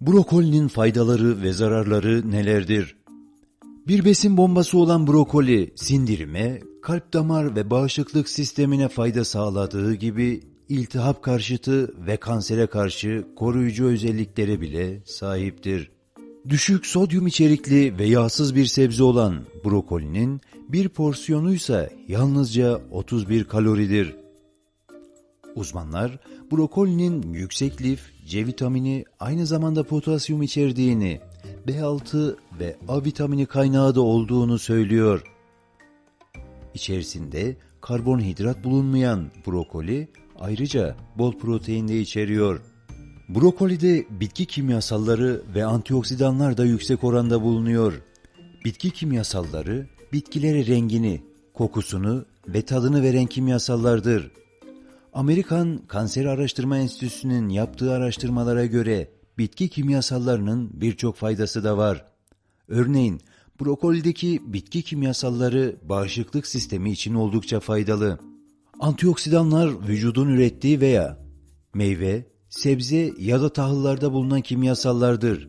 Brokolinin faydaları ve zararları nelerdir? Bir besin bombası olan brokoli sindirime, kalp damar ve bağışıklık sistemine fayda sağladığı gibi iltihap karşıtı ve kansere karşı koruyucu özelliklere bile sahiptir. Düşük sodyum içerikli ve yağsız bir sebze olan brokolinin bir porsiyonuysa yalnızca 31 kaloridir. Uzmanlar brokolinin yüksek lif, C vitamini aynı zamanda potasyum içerdiğini, B6 ve A vitamini kaynağı da olduğunu söylüyor. İçerisinde karbonhidrat bulunmayan brokoli ayrıca bol protein de içeriyor. Brokolide bitki kimyasalları ve antioksidanlar da yüksek oranda bulunuyor. Bitki kimyasalları bitkilere rengini, kokusunu ve tadını veren kimyasallardır. Amerikan Kanser Araştırma Enstitüsü'nün yaptığı araştırmalara göre bitki kimyasallarının birçok faydası da var. Örneğin brokolideki bitki kimyasalları bağışıklık sistemi için oldukça faydalı. Antioksidanlar vücudun ürettiği veya meyve, sebze ya da tahıllarda bulunan kimyasallardır.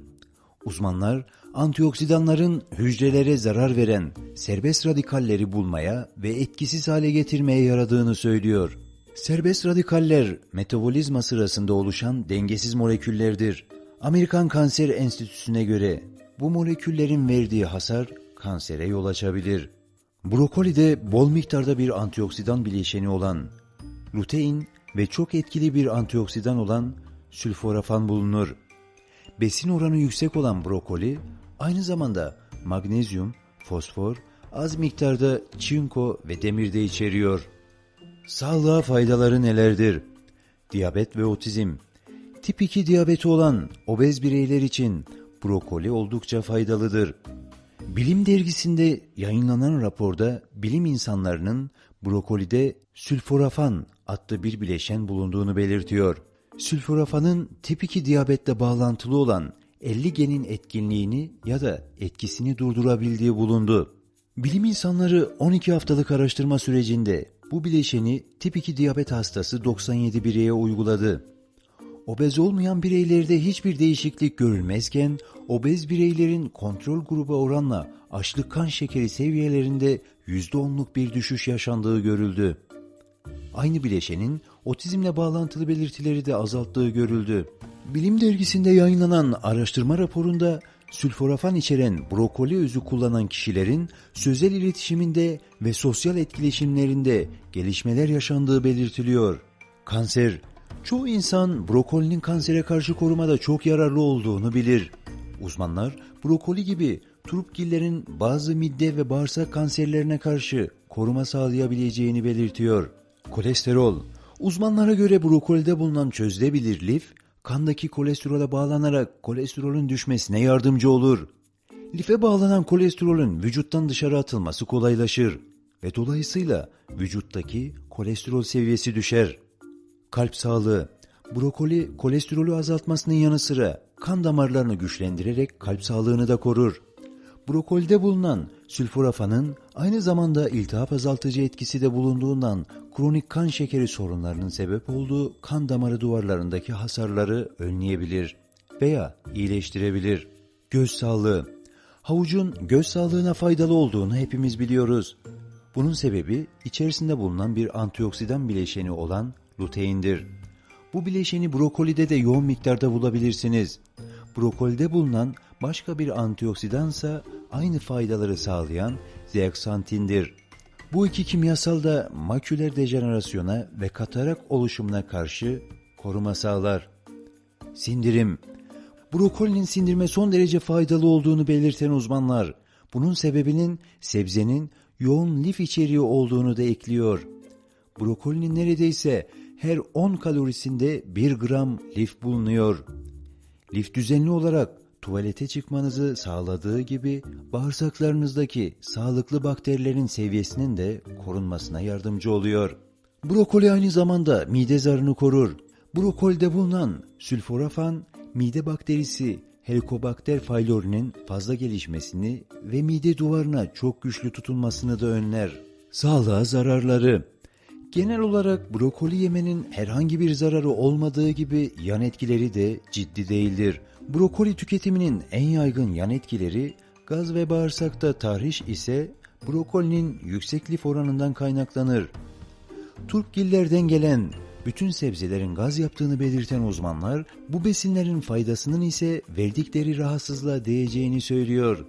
Uzmanlar antioksidanların hücrelere zarar veren serbest radikalleri bulmaya ve etkisiz hale getirmeye yaradığını söylüyor. Serbest radikaller metabolizma sırasında oluşan dengesiz moleküllerdir. Amerikan Kanser Enstitüsü'ne göre bu moleküllerin verdiği hasar kansere yol açabilir. Brokolide bol miktarda bir antioksidan bileşeni olan lutein ve çok etkili bir antioksidan olan sülforafan bulunur. Besin oranı yüksek olan brokoli aynı zamanda magnezyum, fosfor, az miktarda çinko ve demir de içeriyor. Sağlığa faydaları nelerdir? Diyabet ve otizm. Tip 2 diyabeti olan obez bireyler için brokoli oldukça faydalıdır. Bilim dergisinde yayınlanan raporda bilim insanlarının brokolide sülforafan adlı bir bileşen bulunduğunu belirtiyor. Sülforafanın tip 2 diyabetle bağlantılı olan 50 genin etkinliğini ya da etkisini durdurabildiği bulundu. Bilim insanları 12 haftalık araştırma sürecinde bu bileşeni tip 2 diyabet hastası 97 bireye uyguladı. Obez olmayan bireylerde hiçbir değişiklik görülmezken obez bireylerin kontrol gruba oranla açlık kan şekeri seviyelerinde %10'luk bir düşüş yaşandığı görüldü. Aynı bileşenin otizmle bağlantılı belirtileri de azalttığı görüldü. Bilim dergisinde yayınlanan araştırma raporunda sülforafan içeren brokoli özü kullanan kişilerin sözel iletişiminde ve sosyal etkileşimlerinde gelişmeler yaşandığı belirtiliyor. Kanser Çoğu insan brokolinin kansere karşı korumada çok yararlı olduğunu bilir. Uzmanlar brokoli gibi turpgillerin bazı midde ve bağırsak kanserlerine karşı koruma sağlayabileceğini belirtiyor. Kolesterol Uzmanlara göre brokolide bulunan çözülebilir lif, kandaki kolesterole bağlanarak kolesterolün düşmesine yardımcı olur. Life bağlanan kolesterolün vücuttan dışarı atılması kolaylaşır ve dolayısıyla vücuttaki kolesterol seviyesi düşer. Kalp sağlığı Brokoli kolesterolü azaltmasının yanı sıra kan damarlarını güçlendirerek kalp sağlığını da korur. Brokolide bulunan sülforafanın aynı zamanda iltihap azaltıcı etkisi de bulunduğundan kronik kan şekeri sorunlarının sebep olduğu kan damarı duvarlarındaki hasarları önleyebilir veya iyileştirebilir. Göz sağlığı Havucun göz sağlığına faydalı olduğunu hepimiz biliyoruz. Bunun sebebi içerisinde bulunan bir antioksidan bileşeni olan luteindir. Bu bileşeni brokolide de yoğun miktarda bulabilirsiniz. Brokolide bulunan başka bir antioksidansa aynı faydaları sağlayan zeaksantindir. Bu iki kimyasal da maküler dejenerasyona ve katarak oluşumuna karşı koruma sağlar. Sindirim Brokolinin sindirme son derece faydalı olduğunu belirten uzmanlar, bunun sebebinin sebzenin yoğun lif içeriği olduğunu da ekliyor. Brokolinin neredeyse her 10 kalorisinde 1 gram lif bulunuyor. Lif düzenli olarak tuvalete çıkmanızı sağladığı gibi bağırsaklarınızdaki sağlıklı bakterilerin seviyesinin de korunmasına yardımcı oluyor. Brokoli aynı zamanda mide zarını korur. Brokolide bulunan sülforafan mide bakterisi Helicobacter pylori'nin fazla gelişmesini ve mide duvarına çok güçlü tutulmasını da önler. Sağlığa zararları Genel olarak brokoli yemenin herhangi bir zararı olmadığı gibi yan etkileri de ciddi değildir. Brokoli tüketiminin en yaygın yan etkileri gaz ve bağırsakta tahriş ise brokolinin yüksek lif oranından kaynaklanır. Turpgillerden gelen bütün sebzelerin gaz yaptığını belirten uzmanlar bu besinlerin faydasının ise verdikleri rahatsızlığa değeceğini söylüyor.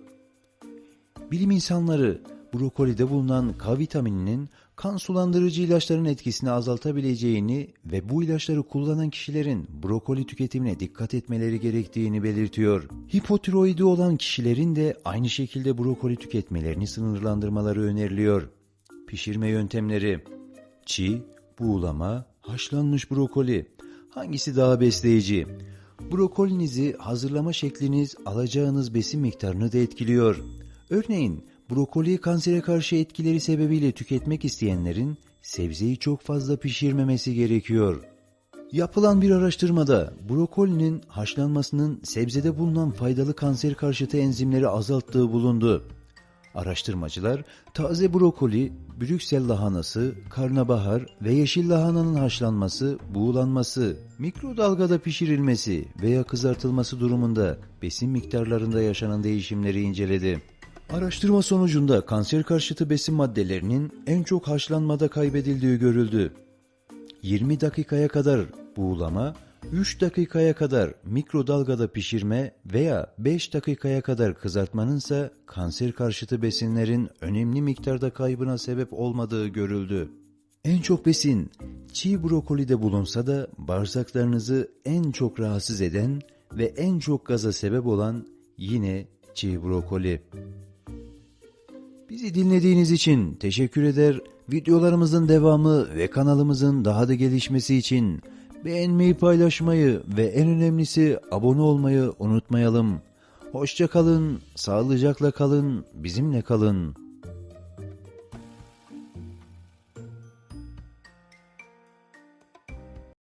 Bilim insanları brokolide bulunan K vitamininin kan sulandırıcı ilaçların etkisini azaltabileceğini ve bu ilaçları kullanan kişilerin brokoli tüketimine dikkat etmeleri gerektiğini belirtiyor. Hipotiroidi olan kişilerin de aynı şekilde brokoli tüketmelerini sınırlandırmaları öneriliyor. Pişirme yöntemleri Çiğ, buğulama, haşlanmış brokoli. Hangisi daha besleyici? Brokolinizi hazırlama şekliniz alacağınız besin miktarını da etkiliyor. Örneğin brokoli kansere karşı etkileri sebebiyle tüketmek isteyenlerin sebzeyi çok fazla pişirmemesi gerekiyor. Yapılan bir araştırmada brokolinin haşlanmasının sebzede bulunan faydalı kanser karşıtı enzimleri azalttığı bulundu. Araştırmacılar taze brokoli, Brüksel lahanası, karnabahar ve yeşil lahananın haşlanması, buğulanması, mikrodalgada pişirilmesi veya kızartılması durumunda besin miktarlarında yaşanan değişimleri inceledi. Araştırma sonucunda kanser karşıtı besin maddelerinin en çok haşlanmada kaybedildiği görüldü. 20 dakikaya kadar buğulama, 3 dakikaya kadar mikrodalgada pişirme veya 5 dakikaya kadar kızartmanınsa kanser karşıtı besinlerin önemli miktarda kaybına sebep olmadığı görüldü. En çok besin çiğ brokolide bulunsa da bağırsaklarınızı en çok rahatsız eden ve en çok gaza sebep olan yine çiğ brokoli. Bizi dinlediğiniz için teşekkür eder. Videolarımızın devamı ve kanalımızın daha da gelişmesi için beğenmeyi, paylaşmayı ve en önemlisi abone olmayı unutmayalım. Hoşça kalın, sağlıcakla kalın, bizimle kalın.